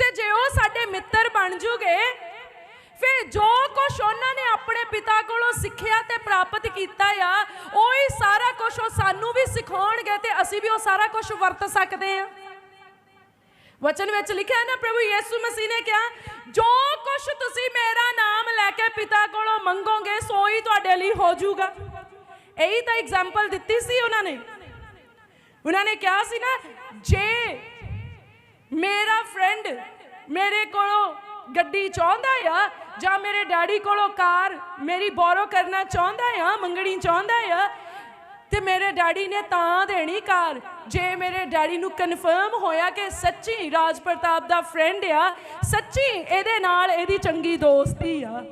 ਤੇ ਜੇ ਉਹ ਸਾਡੇ ਮਿੱਤਰ ਬਣ ਜੂਗੇ, ਫਿਰ ਜੋ ਕੁਛ ਉਹਨਾਂ ਨੇ ਆਪਣੇ ਪਿਤਾ ਕੋਲੋਂ ਸਿੱਖਿਆ ਤੇ ਪ੍ਰਾਪਤ ਕੀਤਾ ਆ, ਉਹ ਹੀ ਸਾਰਾ ਕੁਝ ਉਹ ਸਾਨੂੰ ਵੀ ਸਿਖਾਉਣਗੇ ਤੇ ਅਸੀਂ ਵੀ ਉਹ ਸਾਰਾ ਕੁਝ ਵਰਤ ਸਕਦੇ ਆ। ਵਚਨ ਵਿੱਚ ਲਿਖਿਆ ਨਾ ਪ੍ਰਭੂ ਯਿਸੂ ਮਸੀਹ ਨੇ ਕਿਹਾ ਜੋ ਕੁਝ ਤੁਸੀਂ ਮੇਰਾ ਨਾਮ ਲੈ ਕੇ ਪਿਤਾ ਕੋਲੋਂ ਮੰਗੋਗੇ ਸੋ ਹੀ ਤੁਹਾਡੇ ਲਈ ਹੋ ਜਾਊਗਾ ਇਹੀ ਤਾਂ ਐਗਜ਼ਾਮਪਲ ਦਿੱਤੀ ਸੀ ਉਹਨਾਂ ਨੇ ਉਹਨਾਂ ਨੇ ਕਿਹਾ ਸੀ ਨਾ ਜੇ ਮੇਰਾ ਫਰੈਂਡ ਮੇਰੇ ਕੋਲੋਂ ਗੱਡੀ ਚਾਹੁੰਦਾ ਆ ਜਾਂ ਮੇਰੇ ਡੈਡੀ ਕੋਲੋਂ ਕਾਰ ਮੇਰੀ ਬੋਰੋ ਕਰਨਾ ਚਾਹੁੰਦਾ ਆ ਮੰਗਣੀ ਚਾਹੁੰਦਾ ਆ ਤੇ ਮੇਰੇ ਡੈਡੀ ਨੇ ਤਾਂ ਦੇਣੀ ਕਾਰ। ਜੇ ਮੇਰੇ ਡੈਡੀ ਨੂੰ ਕਨਫਰਮ ਹੋਇਆ ਕਿ ਸੱਚੀ ਰਾਜ ਪ੍ਰਤਾਪ ਦਾ ਫਰੈਂਡ ਆ, ਸੱਚੀ ਇਹਦੇ ਨਾਲ ਇਹਦੀ ਚੰਗੀ ਦੋਸਤੀ ਆ।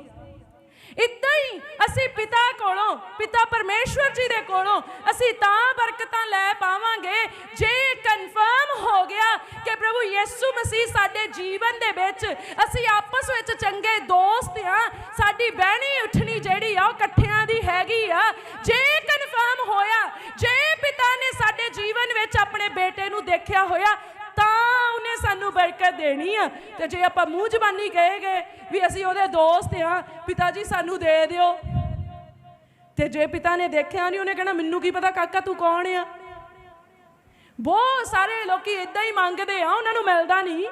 ਇਦਾਂ ਹੀ ਅਸੀਂ ਪਿਤਾ ਕੋਲੋਂ, ਪਿਤਾ ਪਰਮੇਸ਼ਵਰ ਜੀ ਦੇ ਕੋਲੋਂ ਅਸੀਂ ਤਾਂ ਬਰਕਤਾਂ ਲੈ ਪਾਵਾਂਗੇ। ਜੇ ਕਨਫਰਮ ਹੋ ਗਿਆ ਕਿ ਪ੍ਰਭੂ ਯਿਸੂ ਮਸੀਹ ਸਾਡੇ ਜੀਵਨ ਦੇ ਵਿੱਚ ਅਸੀਂ ਆਪਸ ਵਿੱਚ ਚੰਗੇ ਦੋਸਤ ਆ, ਸਾਡੀ ਬਹਿਣੀ ਉੱਠਣੀ ਜਿਹੜੀ ਆ, ਉਹ ਇਕੱਠਿਆਂ ਦੀ ਹੈਗੀ ਆ। ਜੇ ਕਨਫਰਮ ਹੋਇਆ। ਜੇ ਪਿਤਾ ਨੇ ਸਾਡੇ ਜੀਵਨ ਵਿੱਚ ਆਪਣੇ ਬੇਟੇ ਨੂੰ ਦੇਖਿਆ ਹੋਇਆ, ਤਾਂ ਉਹਨੇ ਸਾਨੂੰ ਬਰਕਤ ਦੇਣੀ ਆ। ਤੇ ਜੇ ਆਪਾਂ ਮੂੰਹ ਜ਼ਬਾਨੀ ਕਹੇਗੇ ਵੀ ਅਸੀਂ ਉਹਦੇ ਦੋਸਤ ਆ, ਪਿਤਾ ਜੀ ਸਾਨੂੰ ਦੇ ਦਿਓ। ਤੇ ਜੇ ਪਿਤਾ ਨੇ ਦੇਖਿਆ ਨਹੀਂ, ਉਹਨੇ ਕਹਿਣਾ, ਮੈਨੂੰ ਕੀ ਪਤਾ ਕਾਕਾ ਤੂੰ ਕੌਣ ਆ? ਬਹੁਤ ਸਾਰੇ ਲੋਕੀ ਇਦਾਂ ਹੀ ਮੰਗਦੇ ਆ, ਉਹਨਾਂ ਨੂੰ ਮਿਲਦਾ ਨਹੀਂ।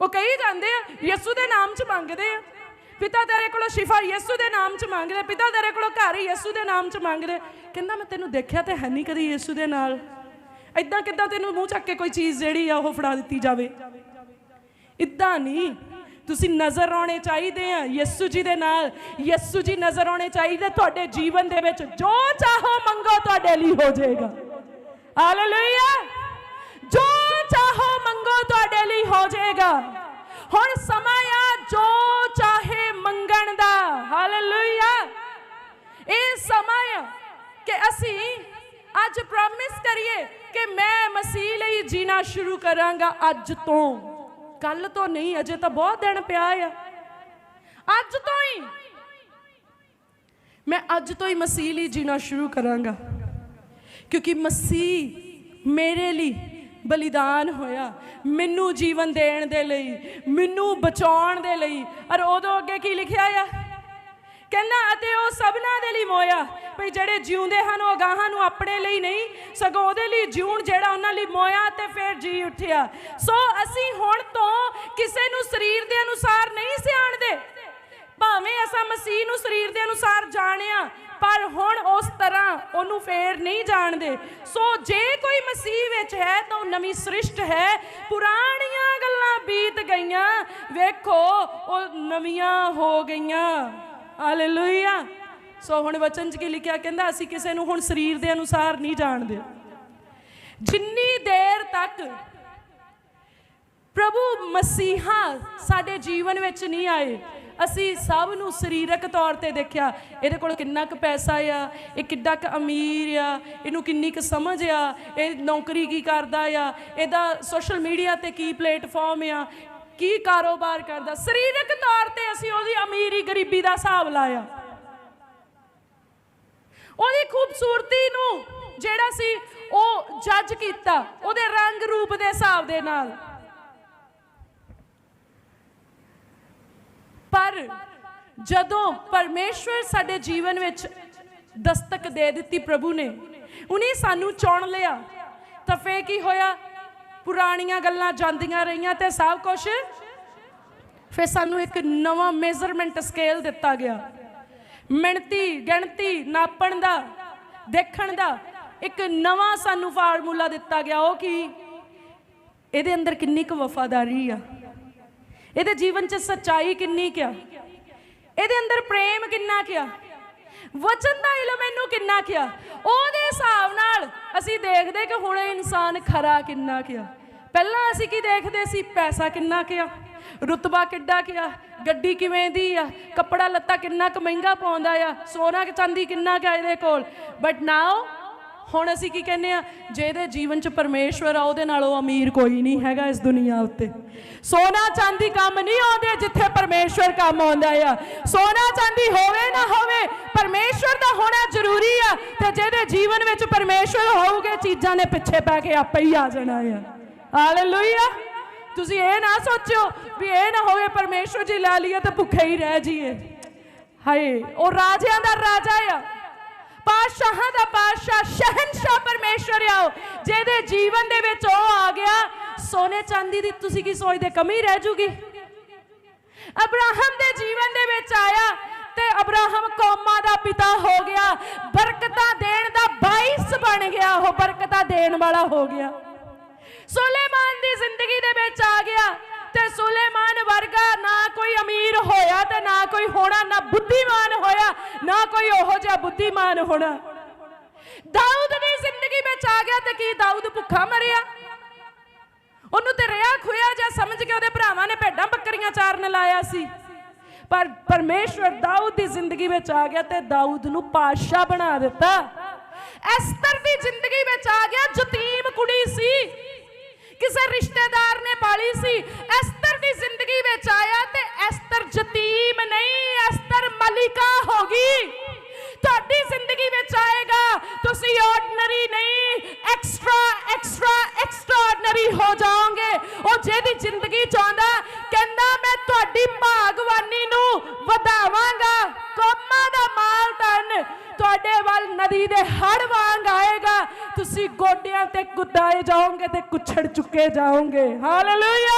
ਉਹ ਕਹੀ ਜਾਂਦੇ ਆ, ਯਿਸੂ ਦੇ ਨਾਮ 'ਚ ਮੰਗਦੇ ਆ। ਪਿਤਾ ਤੇਰੇ ਕੋਲੋਂ ਸ਼ਿਫਾ ਯਿਸੂ ਦੇ ਨਾਮ 'ਚ ਮੰਗਦੇ, ਪਿਤਾ ਤੇਰੇ ਕੋਲੋਂ ਘਰ ਯਿਸੂ ਦੇ ਨਾਮ 'ਚ ਮੰਗਦੇ। ਕਹਿੰਦਾ, ਮੈਂ ਤੈਨੂੰ ਦੇਖਿਆ ਤੇ ਹੈ ਨਹੀਂ ਕਦੀ ਯਿਸੂ ਦੇ ਨਾਲ। ਇਦਾਂ ਕਿੱਦਾਂ ਤੈਨੂੰ ਮੂੰਹ ਚੱਕ ਕੇ ਕੋਈ ਚੀਜ਼ ਜਿਹੜੀ ਆ, ਉਹ ਫੜਾ ਦਿੱਤੀ ਜਾਵੇ? ਇਦਾਂ ਨਹੀਂ ਤੁਸੀਂ ਨਜ਼ਰ ਆਉਣੇ ਚਾਹੀਦੇ ਆ ਯਿਸੂ ਜੀ ਦੇ ਨਾਲ। ਯਿਸੂ ਜੀ ਨਜ਼ਰ ਆਉਣੇ ਚਾਹੀਦੇ ਤੁਹਾਡੇ ਜੀਵਨ ਦੇ ਵਿੱਚ। ਜੋ ਚਾਹੋ ਮੰਗੋ, ਤੁਹਾਡੇ ਲਈ ਹੋ ਜਾਏਗਾ। ਹਾਲੇਲੂਇਆ ਜੋ ਚਾਹੋ ਮੰਗੋ, ਤੁਹਾਡੇ ਲਈ ਹੋ ਜਾਏਗਾ। ਹੁਣ ਸਮਾਂ ਆ ਜੋ ਚਾਹੇ ਮੰਗਣ ਦਾ। ਹਾਲੇਲੂਇਆ ਇਹ ਸਮਾਂ ਆ ਕਿ ਅਸੀਂ ਅੱਜ ਪ੍ਰੋਮਿਸ ਕਰੀਏ ਕਿ ਮੈਂ ਮਸੀਹ ਲਈ ਜੀਣਾ ਸ਼ੁਰੂ ਕਰਾਂਗਾ ਅੱਜ ਤੋਂ। ਕੱਲ ਤੋਂ ਨਹੀਂ, ਅਜੇ ਤਾਂ ਬਹੁਤ ਦਿਨ ਪਿਆ ਆ। ਅੱਜ ਤੋਂ ਹੀ ਮੈਂ ਅੱਜ ਤੋਂ ਹੀ ਮਸੀਹ ਲਈ ਜੀਣਾ ਸ਼ੁਰੂ ਕਰਾਂਗਾ। ਕਿਉਂਕਿ ਮਸੀਹ ਮੇਰੇ ਲਈ ਬਲੀਦਾਨ ਹੋਇਆ। ਮੈਨੂੰ ਜੀਵਨ ਦੇਣ ਦੇ ਲਈ, ਮੈਨੂੰ ਬਚਾਉਣ ਦੇ ਲਈ। ਔਰ ਉਦੋਂ ਅੱਗੇ ਕੀ ਲਿਖਿਆ ਆ? ਕਹਿੰਦਾ, ਅਤੇ ਉਹ ਸਭਨਾ ਦੇ ਲਈ ਮੋਇਆ। ਭਈ ਜਿਹੜੇ ਜਿਉਂਦੇ ਹਨ, ਉਹ ਗਾਹਾਂ ਨੂੰ ਆਪਣੇ ਲਈ ਨਹੀਂ, ਸਗੋਂ ਉਹਦੇ ਲਈ ਜਿਉਣ ਜਿਹੜਾ ਉਹਨਾਂ ਲਈ ਮੋਇਆ ਤੇ ਫਿਰ ਜੀ ਉੱਠਿਆ। ਸੋ ਅਸੀਂ ਹੁਣ ਤੋਂ ਕਿਸੇ ਨੂੰ ਸਰੀਰ ਦੇ ਅਨੁਸਾਰ ਨਹੀਂ ਸਿਆਣਦੇ। ਭਾਵੇਂ ਅਸਾਂ ਮਸੀਹ ਨੂੰ ਸਰੀਰ ਦੇ ਅਨੁਸਾਰ ਜਾਣਿਆ ਪਰ ਹੁਣ ਉਸ ਤਰ੍ਹਾਂ ਉਹਨੂੰ ਫੇਰ ਨਹੀਂ ਜਾਣਦੇ। ਸੋ ਜੇ ਕੋਈ ਮਸੀਹ ਵਿੱਚ ਹੈ ਤਾਂ ਉਹ ਨਵੀਂ ਸ੍ਰਿਸ਼ਟ ਹੈ। ਪੁਰਾਣੀਆਂ ਗੱਲਾਂ ਬੀਤ ਗਈਆਂ। ਵੇਖੋ, ਉਹ ਨਵੀਆਂ ਹੋ ਗਈਆਂ। ਹਾਲੇਲੂਇਆ ਸੋ ਹੁਣ ਵਚਨ 'ਚ ਕੀ ਲਿਖਿਆ ਕਹਿੰਦਾ, ਅਸੀਂ ਕਿਸੇ ਨੂੰ ਹੁਣ ਸਰੀਰ ਦੇ ਅਨੁਸਾਰ ਨਹੀਂ ਜਾਣਦੇ। ਜਿੰਨੀ ਦੇਰ ਤੱਕ ਪ੍ਰਭੂ ਮਸੀਹਾ ਸਾਡੇ ਜੀਵਨ ਵਿੱਚ ਨਹੀਂ ਆਏ ਅਸੀਂ ਸਭ ਨੂੰ ਸਰੀਰਕ ਤੌਰ ਤੇ ਦੇਖਿਆ। ਇਹਦੇ ਕੋਲ ਕਿੰਨਾ ਕੁ ਪੈਸਾ ਆ, ਇਹ ਕਿੱਡਾ ਕੁ ਅਮੀਰ ਆ, ਇਹਨੂੰ ਕਿੰਨੀ ਕੁ ਸਮਝ ਆ, ਇਹ ਨੌਕਰੀ ਕੀ ਕਰਦਾ ਆ, ਇਹਦਾ ਸੋਸ਼ਲ ਮੀਡੀਆ ਤੇ ਕੀ ਪਲੇਟਫਾਰਮ ਆ, ਕੀ ਕਾਰੋਬਾਰ ਕਰਦਾ। ਸਰੀਰਕ ਤੌਰ ਤੇ ਅਸੀਂ ਉਹਦੀ ਅਮੀਰੀ ਗਰੀਬੀ ਦਾ ਹਿਸਾਬ ਲਾਇਆ। ਉਹਦੀ ਖੂਬਸੂਰਤੀ ਨੂੰ ਜਿਹੜਾ ਸੀ ਉਹ ਜੱਜ ਕੀਤਾ, ਉਹਦੇ ਰੰਗ ਰੂਪ ਦੇ ਹਿਸਾਬ ਦੇ ਨਾਲ। ਪਰ ਜਦੋਂ ਪਰਮੇਸ਼ਵਰ ਸਾਡੇ ਜੀਵਨ ਵਿੱਚ ਦਸਤਕ ਦੇ ਦਿੱਤੀ ਪ੍ਰਭੂ ਨੇ, ਉਹਨੇ ਸਾਨੂੰ ਚੁਣ ਲਿਆ। ਤਾਂ ਫੇ ਕੀ ਹੋਇਆ? ਪੁਰਾਣੀਆਂ ਗੱਲਾਂ ਜਾਂਦੀਆਂ ਰਹੀਆਂ ਤੇ ਸਭ ਕੁਝ ਫਿਰ ਸਾਨੂੰ ਇੱਕ ਨਵਾਂ ਮੇਜ਼ਰਮੈਂਟ ਸਕੇਲ ਦਿੱਤਾ ਗਿਆ। ਮਿਣਤੀ, ਗਿਣਤੀ, ਨਾਪਣ ਦਾ, ਦੇਖਣ ਦਾ ਇੱਕ ਨਵਾਂ ਸਾਨੂੰ ਫਾਰਮੂਲਾ ਦਿੱਤਾ ਗਿਆ। ਉਹ ਕੀ? ਇਹਦੇ ਅੰਦਰ ਕਿੰਨੀ ਕੁ ਵਫਾਦਾਰੀ ਆ। ਇਹਦੇ ਜੀਵਨ 'ਚ ਸੱਚਾਈ ਕਿੰਨੀ ਕਿਆ ਇਹਦੇ ਅੰਦਰ ਪ੍ਰੇਮ ਕਿੰਨਾ ਕਿਆ ਵਚਨ ਦਾ ਇਲਮ ਇਹਨੂੰ ਕਿੰਨਾ ਕਿਆ ਉਹਦੇ ਹਿਸਾਬ ਨਾਲ ਅਸੀਂ ਦੇਖਦੇ ਕਿ ਹੁਣ ਇਹ ਇਨਸਾਨ ਖਰਾ ਕਿੰਨਾ ਕਿਆ ਪਹਿਲਾਂ ਅਸੀਂ ਕੀ ਦੇਖਦੇ ਸੀ? ਪੈਸਾ ਕਿੰਨਾ ਕਿਆ ਰੁਤਬਾ ਕਿੱਡਾ ਕਿਆ ਗੱਡੀ ਕਿਵੇਂ ਦੀ ਆ? ਕੱਪੜਾ ਲੱਤਾ ਕਿੰਨਾ ਕੁ ਮਹਿੰਗਾ ਪਾਉਂਦਾ ਆ? ਸੋਨਾ ਚਾਂਦੀ ਕਿੰਨਾ ਕਿਆ ਇਹਦੇ ਕੋਲ? ਬਟ ਨਾਓ ਹੁਣ ਅਸੀਂ ਕੀ ਕਹਿੰਦੇ ਆ ਜਿਹਦੇ ਜੀਵਨ 'ਚ ਪਰਮੇਸ਼ਵਰ ਆ, ਉਹਦੇ ਨਾਲੋਂ ਅਮੀਰ ਕੋਈ ਨਹੀਂ ਹੈਗਾ ਇਸ ਦੁਨੀਆ ਉੱਤੇ। ਸੋਨਾ ਚਾਂਦੀ ਕੰਮ ਨਹੀਂ ਆਉਂਦੇ ਜਿੱਥੇ ਪਰਮੇਸ਼ਵਰ ਕੰਮ ਆਉਂਦਾ ਆ। ਸੋਨਾ ਚਾਂਦੀ ਹੋਵੇ ਨਾ ਹੋਵੇ, ਪਰਮੇਸ਼ਵਰ ਦਾ ਹੋਣਾ ਜ਼ਰੂਰੀ ਆ ਤੇ ਜਿਹਦੇ ਜੀਵਨ ਵਿੱਚ ਪਰਮੇਸ਼ਵਰ ਹੋਊਗੇ, ਚੀਜ਼ਾਂ ਨੇ ਪਿੱਛੇ ਪੈ ਕੇ ਆਪੇ ਹੀ ਆ ਜਾਣਾ ਆ। ਹਾਲੇਲੂਇਆ ਤੁਸੀਂ ਇਹ ਨਾ ਸੋਚਿਓ ਵੀ ਇਹ ਨਾ ਹੋਵੇ ਪਰਮੇਸ਼ਵਰ ਜੀ ਲਾ ਲਈਏ ਤਾਂ ਭੁੱਖੇ ਹੀ ਰਹਿ ਜਾਈਏ। ਹਾਏ, ਉਹ ਰਾਜਿਆਂ ਦਾ ਰਾਜਾ ਆ। ਪਾਤਸ਼ਾਹਾਂ ਦਾ ਪਾਤਸ਼ਾਹ ਸ਼ਹਿਨशाह ਪਰਮੇਸ਼ਵਰ ਆਓ ਜਿਹਦੇ ਜੀਵਨ ਦੇ ਵਿੱਚ ਉਹ ਆ ਗਿਆ। ਸੋਨੇ ਚਾਂਦੀ ਦੀ ਤੁਸੀਂ ਕੀ ਸੋਚਦੇ, ਕਮੀ ਰਹਿ ਜੂਗੀ? ਅਬਰਾਹਮ ਦੇ ਜੀਵਨ ਦੇ ਵਿੱਚ ਆਇਆ ਤੇ ਅਬਰਾਹਮ ਕੌਮਾਂ ਦਾ ਪਿਤਾ ਹੋ ਗਿਆ। ਬਰਕਤਾਂ ਦੇਣ ਦਾ ਬਾਇਸ ਬਣ ਗਿਆ, ਉਹ ਬਰਕਤਾਂ ਦੇਣ ਵਾਲਾ ਹੋ ਗਿਆ। ਸੁਲੇਮਾਨ ਦੀ ਜ਼ਿੰਦਗੀ ਦੇ ਵਿੱਚ ਆ ਗਿਆ। ਤੇ ਸੁਲੇਮਾਨ ਵਰਗਾ ਨਾ ਕੋਈ ਅਮੀਰ ਹੋਇਆ ਤੇ ਨਾ ਕੋਈ ਹੋਣਾ, ਨਾ ਬੁੱਧੀਮਾਨ ਹੋਇਆ, ਨਾ ਕੋਈ ਉਹੋ ਜਿਹਾ ਬੁੱਧੀਮਾਨ ਹੋਣਾ। ਦਾਊਦ ਦੀ ਜ਼ਿੰਦਗੀ ਵਿੱਚ ਆ ਗਿਆ ਤੇ ਕੀ ਦਾਊਦ ਭੁੱਖਾ ਮਰਿਆ? ਉਹਨੂੰ ਤੇ ਰਿਆ ਖੁਆ ਜਾਂ ਸਮਝ ਕੇ ਉਹਦੇ ਭਰਾਵਾਂ ਨੇ ਭੇਡਾਂ ਬੱਕਰੀਆਂ ਚਾਰਨ ਲਾਇਆ ਸੀ। ਪਰ ਪਰਮੇਸ਼ਵਰ ਦਾਊਦ ਦੀ ਜ਼ਿੰਦਗੀ ਵਿੱਚ ਆ ਗਿਆ ਤੇ ਦਾਊਦ ਨੂੰ ਪਾਤਸ਼ਾਹ ਬਣਾ ਦਿੱਤਾ। ਐਸਤਰ ਦੀ ਜ਼ਿੰਦਗੀ ਵਿੱਚ ਆ ਗਿਆ, ਜਤੀਮ ਕੁੜੀ ਸੀ। ਕਿਸੇ ਰਿਸ਼ਤੇਦਾਰ ਨੇ ਪਾਲੀ ਸੀ, ਐਸਤਰ ਦੀ ਜ਼ਿੰਦਗੀ ਵਿੱਚ ਆਇਆ ਤੇ ਐਸਤਰ ਜਤੀਮ ਨਹੀਂ, ਐਸਤਰ ਮਲਿਕਾ ਹੋ ਗਈ। ਤੁਹਾਡੀ ਜ਼ਿੰਦਗੀ ਵਿੱਚ ਆਏਗਾ। ਤੁਸੀਂ ਆਰਡੀਨਰੀ ਨਹੀਂ ਐਕਸਟਰਾ ਐਕਸਟਰਾ ਐਕਸਟਰਾਆਰਡੀਨਰੀ ਹੋ ਜਾਓਗੇ। ਉਹ ਜਿਹਦੀ ਜ਼ਿੰਦਗੀ ਚਾਹੁੰਦਾ ਕਹਿੰਦਾ, ਮੈਂ ਤੁਹਾਡੀ ਭਾਗਵਾਨੀ ਨੂੰ ਵਧਾਵਾਂਗਾ। ਕੌਮਾਂ ਦਾ ਮਾਲ ਧਨ ਤੁਹਾਡੇ ਵੱਲ ਨਦੀ ਦੇ ਹੜ ਵਾਂਗ ਆਏਗਾ। ਤੁਸੀਂ ਗੋਡਿਆਂ ਤੇ ਕੁਦਾਏ ਜਾਓਗੇ ਤੇ ਕੁਛੜ ਚੁੱਕੇ ਜਾਓਗੇ। ਹਾਲੇਲੂਇਆ